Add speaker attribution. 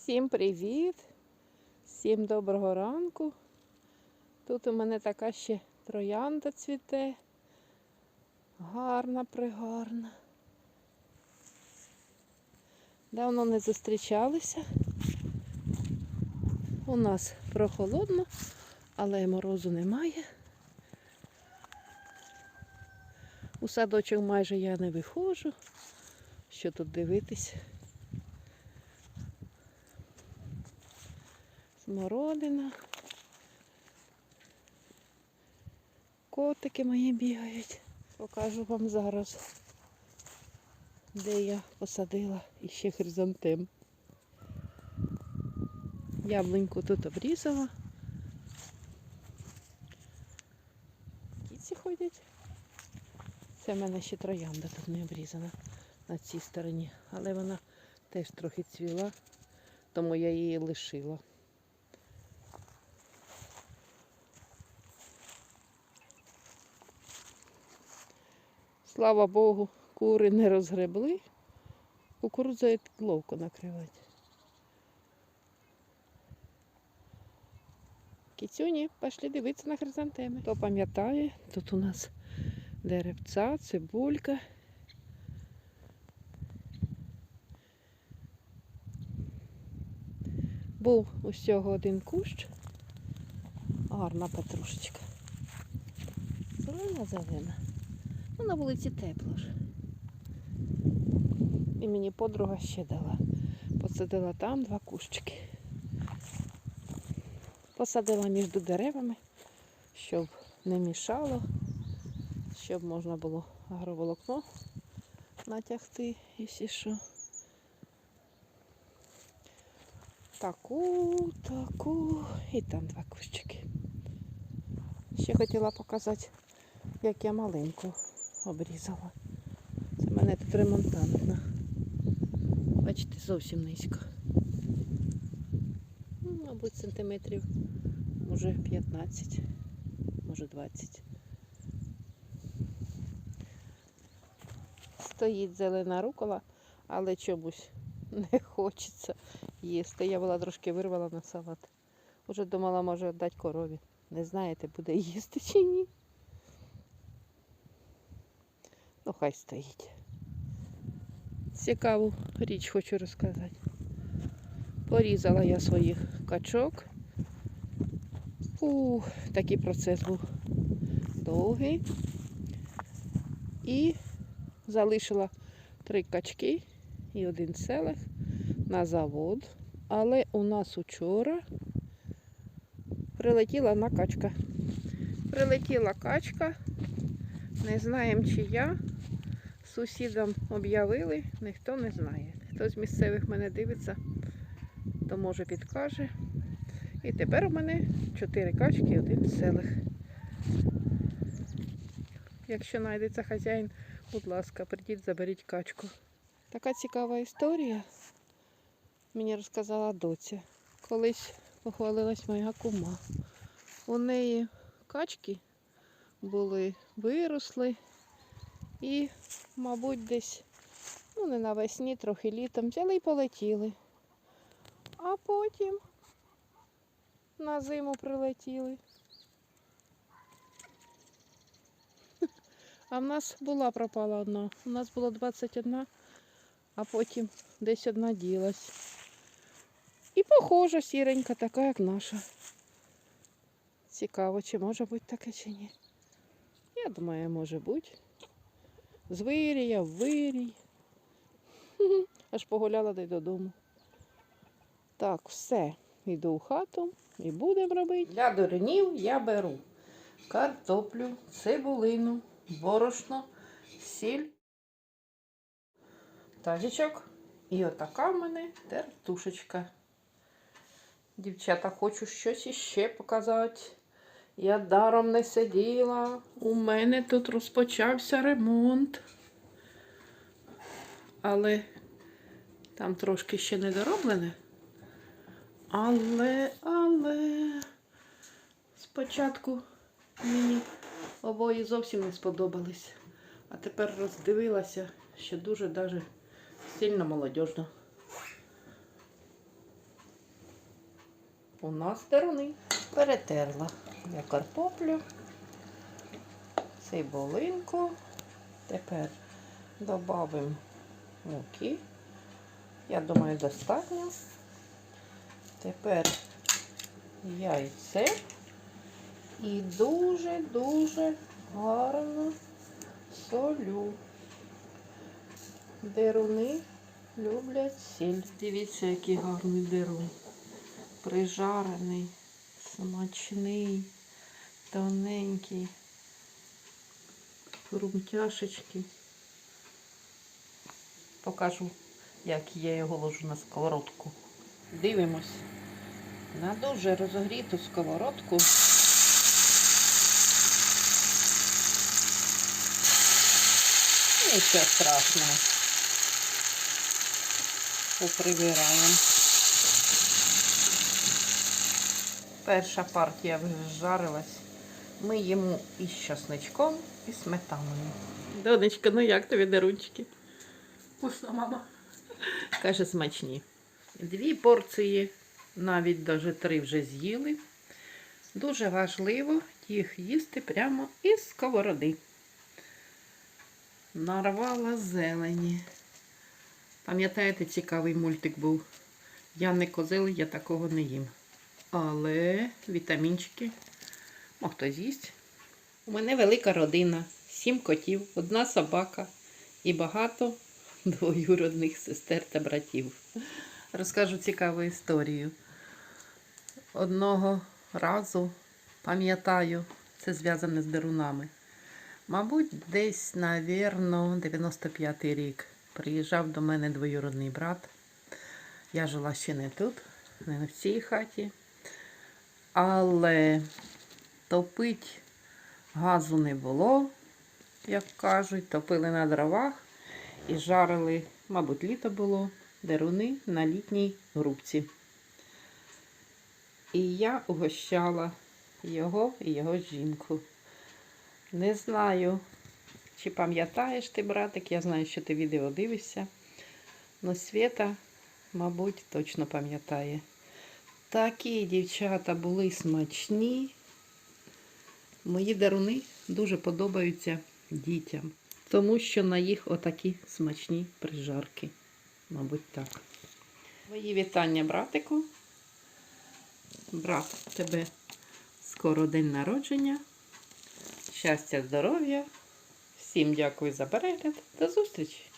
Speaker 1: Всім привіт! Всім доброго ранку. Тут у мене така ще троянда цвіте. Гарна, пригарна. Давно не зустрічалися. У нас прохолодно, але морозу немає. У садочок майже я не виходжу. Що тут дивитись? Смородина. Котики мої бігають. Покажу вам зараз, де я посадила іще хризантем. Яблуньку тут обрізала. Кіці ходять. Це в мене ще троянда тут не обрізана на цій стороні, але вона теж трохи цвіла, тому я її лишила. Слава Богу, кури не розгребли. Кукурудзою ловко накривати. Кіцюні, пішли дивитися на хризантеми. Хто пам'ятає, тут у нас деревця, цибулька. Був усього один кущ. Гарна петрушечка. Зелена зелена. Ну, на вулиці тепло ж. І мені подруга ще дала. Посадила там два кущики. Посадила між деревами, щоб не мішало, щоб можна було агроволокно натягти і всі що. Таку, таку і там два кущики. Ще хотіла показати, як я маленьку обрізала. Це в мене тут ремонтантна. Бачите, зовсім низько. Ну, мабуть, сантиметрів, може 15, може 20. Стоїть зелена рукола, але чомусь не хочеться їсти. Я була трошки вирвала на салат. Уже думала, може дати корові. Не знаєте, буде їсти чи ні. Ну, хай стоїть. Цікаву річ хочу розказати. Порізала я своїх качок. Ух, такий процес був довгий. І залишила три качки і один селех на завод. Але у нас учора прилетіла на качка. Прилетіла качка, не знаємо чия. Сусідам об'явили, ніхто не знає. Хто з місцевих мене дивиться, то може підкаже. І тепер у мене чотири качки один селих. Якщо знайдеться хазяїн, будь ласка, прийдіть, заберіть качку. Така цікава історія. Мені розказала доця. Колись похвалилась моя кума. У неї качки були, виросли і, мабуть, десь, ну не навесні, трохи літом, взяли і полетіли. А потім на зиму прилетіли. А в нас була пропала одна. У нас було 21, а потім десь одна ділась. І похожа сіренька, така, як наша. Цікаво, чи може бути таке, чи ні. Я думаю, може бути. З вирія в вирій. Аж погуляла да додому. Так, все. Йду в хату і будемо робити. Для дурнів я беру картоплю, цибулину, борошно, сіль, тазичок. І отака в мене тертушечка. Дівчата, хочу щось іще показати. Я даром не сиділа. У мене тут розпочався ремонт. Але там трошки ще не дороблене. Але, але спочатку мені обої зовсім не сподобались. А тепер роздивилася, що дуже даже сильно молодіжно. у нас деруни. Перетерла я картоплю, цибулинку. Тепер додамо муки. Я думаю, достатньо. Тепер яйце і дуже-дуже гарно солю. Деруни люблять сіль. Дивіться, який гарний дерун. Прижарений, смачний, тоненький, хрумтяшечки. Покажу, як я його ложу на сковородку. Дивимось на дуже розогріту сковородку. Нічого страшного. Поприбираємо. Перша партія вже жарилась. Ми їмо із часничком і сметаною. Донечка, ну як тобі дарунчики?
Speaker 2: Вкусно, мама.
Speaker 1: Каже, смачні. Дві порції, навіть даже три вже з'їли. Дуже важливо їх їсти прямо із сковороди. Нарвала зелені. Пам'ятаєте, цікавий мультик був. Я не козел, я такого не їм. Але вітамінчики, а хто з'їсть. У мене велика родина, сім котів, одна собака і багато двоюродних сестер та братів. Розкажу цікаву історію. Одного разу, пам'ятаю, це зв'язане з дерунами. Мабуть, десь, навірно, 95-й рік приїжджав до мене двоюродний брат. Я жила ще не тут, не в цій хаті. Але топить газу не було, як кажуть, топили на дровах і жарили, мабуть, літо було, деруни на літній грубці. І я угощала його і його жінку. Не знаю, чи пам'ятаєш ти, братик, я знаю, що ти відео дивишся. Но Свята, мабуть, точно пам'ятає. Такі дівчата були смачні. Мої даруни дуже подобаються дітям, тому що на їх отакі смачні прижарки. Мабуть, так. Мої вітання, братику. Брат, тебе скоро день народження. Щастя, здоров'я. Всім дякую за перегляд. До зустрічі!